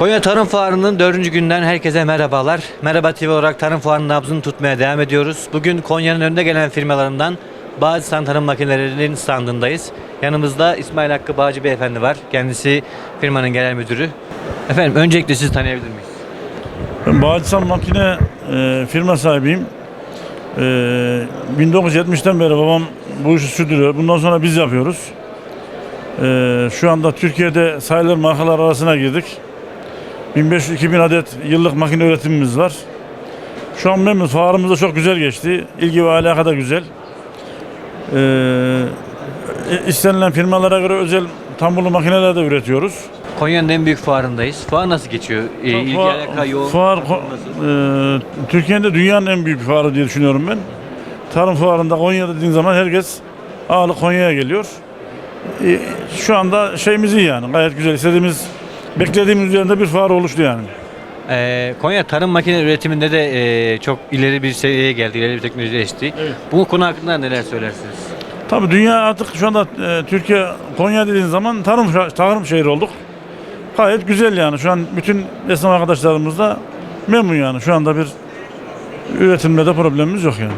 Konya Tarım Fuarı'nın dördüncü günden herkese merhabalar. Merhaba TV olarak Tarım Fuarı'nın nabzını tutmaya devam ediyoruz. Bugün Konya'nın önde gelen firmalarından Bağcısan Tarım Makinelerinin standındayız. Yanımızda İsmail Hakkı Bağcı Beyefendi var. Kendisi firmanın genel müdürü. Efendim öncelikle sizi tanıyabilir miyiz? Ben Bağcısan Makine e, firma sahibiyim. E, 1970'ten beri babam bu işi sürdürüyor. Bundan sonra biz yapıyoruz. E, şu anda Türkiye'de sayılır markalar arasına girdik. 1500-2000 adet yıllık makine üretimimiz var. Şu an memnunuz. Fuarımız da çok güzel geçti. İlgi ve alaka da güzel. E, istenilen firmalara göre özel tambulu makineler de üretiyoruz. Konya'nın en büyük fuarındayız. Fuar nasıl geçiyor? Ee, ilgi Fuar- alaka yoğun. Fuar, e, Türkiye'nin de dünyanın en büyük fuarı diye düşünüyorum ben. Tarım fuarında Konya dediğin zaman herkes ağırlık Konya'ya geliyor. E, şu anda şeyimiz iyi yani. Gayet güzel. İstediğimiz, beklediğimiz üzerinde bir fuar oluştu yani. Ee, Konya tarım makine üretiminde de e, çok ileri bir seviyeye geldi, ileri bir teknoloji geçti. Evet. Bu konu hakkında neler söylersiniz? Tabii dünya artık şu anda e, Türkiye, Konya dediğin zaman tarım, tarım şehri olduk. Gayet güzel yani. Şu an bütün esnaf arkadaşlarımız da memnun yani. Şu anda bir üretimde de problemimiz yok yani.